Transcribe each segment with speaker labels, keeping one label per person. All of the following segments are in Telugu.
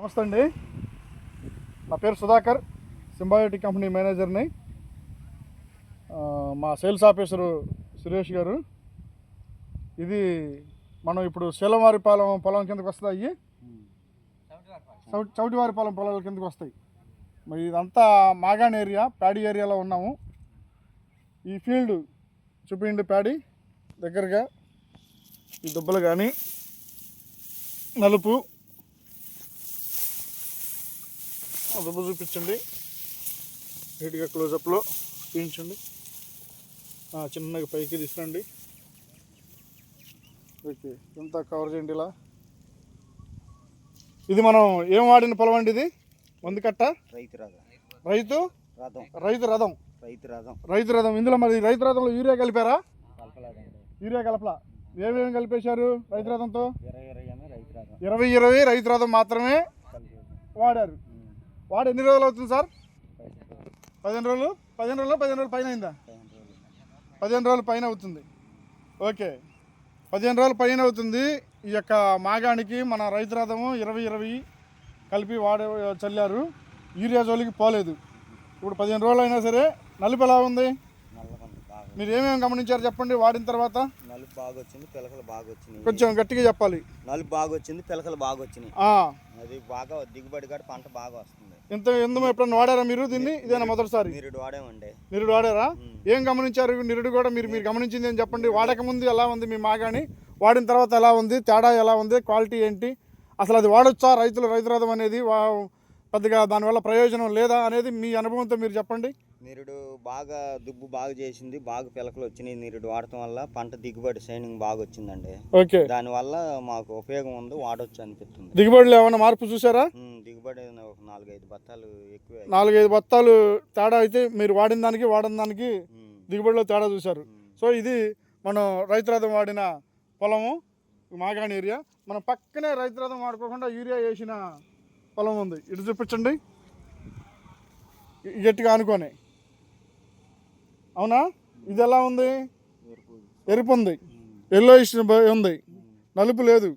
Speaker 1: నమస్తే అండి. నా పేరు సుధాకర్ సింబయోటిక్ కంపెనీ మేనేజర్ని. మా సేల్స్ ఆఫీసరు సురేష్ గారు. ఇది మనం ఇప్పుడు శీలవారిపాలెం పొలం కిందకు వస్తుంది అయ్యి చౌ- చౌటివారిపాలెం పొలాల కిందకు వస్తాయి. మరి ఇదంతా మాగాన్ ఏరియా ప్యాడీ ఏరియాలో ఉన్నాము. ఈ ఫీల్డ్ చూపించండి ప్యాడీ దగ్గరగా. ఈ దుబ్బలు కానీ నలుపు ఆ దుబ్బ చూపించండి. నీట్గా క్లోజప్లో చూపించండి. చిన్నగా పైకి తీసుకురండి. ఓకే ఎంత కవర్ చేయండి ఇలా. ఇది మనం ఏం వాడిన పొలం అండి ఇది? మందు కట్ట?
Speaker 2: రైతు రథం.
Speaker 1: రైతు?
Speaker 2: రథం.
Speaker 1: రైతు రథం.
Speaker 2: రైతు రథం.
Speaker 1: రైతు రథం. ఇందులో మరి రైతు రథంలో యూరియా కలిపారా? యూరియా కలపలా? ఏమేమి కలిపేశారు రైతు రథంతో?
Speaker 2: ఇరవై ఇరవై రైతు రథం.
Speaker 1: ఇరవై ఇరవై రైతు రథం మాత్రమే వాడారు. వాడు ఎన్ని రోజులు అవుతుంది సార్? పదిహేను రోజులు? పదిహేను రోజులు? పదిహేను రోజులు పైన అయిందా? పదిహేను రోజుల పైన అవుతుంది. ఓకే. పదిహేను రోజుల పైన అవుతుంది. ఈ యొక్క మాగానికి మన రైతు రథము ఇరవై ఇరవై కలిపి వాడే చల్లారు. యూరియా జోలికి పోలేదు. ఇప్పుడు పదిహేను రోజులు అయినా సరే నలుపు ఎలా ఉంది? మీరు ఏమేమి గమనించారు చెప్పండి వాడిన తర్వాత?
Speaker 2: నలుపు బాగా వచ్చింది పిలకలు బాగా వచ్చినాయి
Speaker 1: కొంచెం గట్టిగా చెప్పాలి.
Speaker 2: నలుపు బాగా వచ్చింది పిలకలు బాగా వచ్చినాయి అది బాగా దిగుబడి కాడ పంట బాగా వస్తుంది.
Speaker 1: ఇంత ఎందుకు ఎప్పుడన్నా వాడారా మీరు దీన్ని? ఇదేనా మొదటిసారి?
Speaker 2: నీరుడు వాడామండి.
Speaker 1: నిరుడు వాడారా? ఏం గమనించారు? నిరుడు కూడా మీరు మీరు గమనించింది అని చెప్పండి. వాడక ముందు ఎలా ఉంది మీ మాగాని? వాడిన తర్వాత ఎలా ఉంది? తేడా ఎలా ఉంది? క్వాలిటీ ఏంటి? అసలు అది వాడొచ్చా? రైతులు రైతు రథం అనేది వా పెద్దగా దానివల్ల ప్రయోజనం లేదా అనేది మీ అనుభవంతో మీరు చెప్పండి.
Speaker 2: నీరుడు బాగా దుబ్బు బాగా చేసింది బాగా పిలకలు వచ్చినాయి నీరుడు వాడటం వల్ల పంట దిగుబడి షైనింగ్ బాగా వచ్చిందండి.
Speaker 1: ఓకే.
Speaker 2: దానివల్ల మాకు ఉపయోగం ఉంది వాడొచ్చు అనిపిస్తుంది.
Speaker 1: దిగుబడిలో ఏమైనా మార్పు చూసారా
Speaker 2: ఉమ్, దిగుబడి ఒక నాలుగైదు బత్తాలు ఎక్కువే
Speaker 1: నాలుగైదు బత్తాలు తేడా అయితే మీరు వాడిన దానికి వాడిన దానికి దిగుబడిలో తేడా చూశారు. సో ఇది మనం రైతు రథం వాడిన పొలము మాగాణి ఏరియా. మనం పక్కనే రైతు రథం వాడుకోకుండా యూరియా వేసిన పొలం ఉంది. ఇటు చూపించండి. ఇ- గట్టిగా అనుకోని అవునా? ఇది ఎలా ఉంది
Speaker 2: ఎరుపు.
Speaker 1: ఉంది ఎల్లో ఉంది.
Speaker 2: ఉమ్,
Speaker 1: నలుపు లేదు.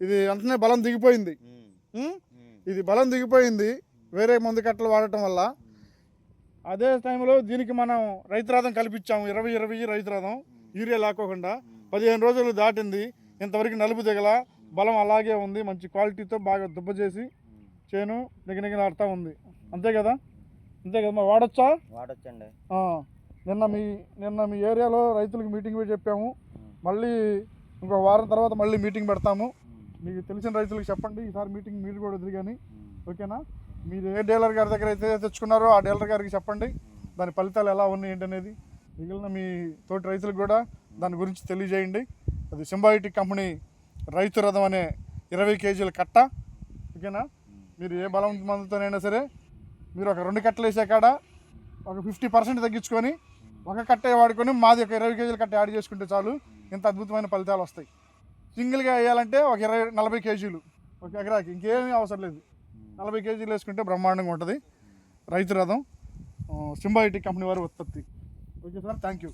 Speaker 1: ఇది వెంటనే బలం దిగిపోయింది. ఇది బలం దిగిపోయింది వేరే మందు కట్టలు వాడటం వల్ల. అదే టైంలో దీనికి మనం రైతు రథం కల్పించాము. ఇరవై ఇరవై రైతు రథం. యూరియా లేకోకుండా పదిహేను రోజులు దాటింది. ఇంతవరకు నలుపు దిగల. బలం అలాగే ఉంది. మంచి క్వాలిటీతో బాగా దుబ్బ చేసి చేను నిగనిగలాడుతూ ఉంది. అంతే కదా? అంతే కదా మరి వాడచ్చా?
Speaker 2: వాడొచ్చండి.
Speaker 1: నిన్న మీ నిన్న మీ ఏరియాలో రైతులకు మీటింగ్ పెట్టి చెప్పాము. మళ్ళీ ఇంకో వారం తర్వాత మళ్ళీ మీటింగ్ పెడతాము. మీకు తెలిసిన రైతులకు చెప్పండి. ఈసారి మీటింగ్ మీరు కూడా వదిలి కానీ ఓకేనా? మీరు ఏ డీలర్ గారి దగ్గర అయితే తెచ్చుకున్నారో ఆ డీలర్ గారికి చెప్పండి. దాని ఫలితాలు ఎలా ఉన్నాయి ఏంటనేది. మిగిలిన మీ తోటి రైతులకు కూడా దాని గురించి తెలియజేయండి. అది సింబాయిటిక్ కంపెనీ రైతు రథం అనే ఇరవై కేజీల కట్ట. ఓకేనా? మీరు ఏ బలం మందుతోనైనా సరే మీరు ఒక రెండు కట్టలు వేసే కాడ ఒక ఫిఫ్టీ పర్సెంట్ తగ్గించుకొని ఒక కట్టే వాడుకొని మాది ఒక ఇరవై కేజీల కట్ట యాడ్ చేసుకుంటే చాలు. ఇంత అద్భుతమైన ఫలితాలు వస్తాయి. సింగిల్గా వేయాలంటే ఒక ఇరవై నలభై కేజీలు ఒక ఎకరాకి. ఇంకేమీ అవసరం లేదు. నలభై కేజీలు వేసుకుంటే బ్రహ్మాండంగా ఉంటుంది. రైతు రథం సింబాయిటిక్ కంపెనీ వారి ఉత్పత్తి. Okay sir thank you.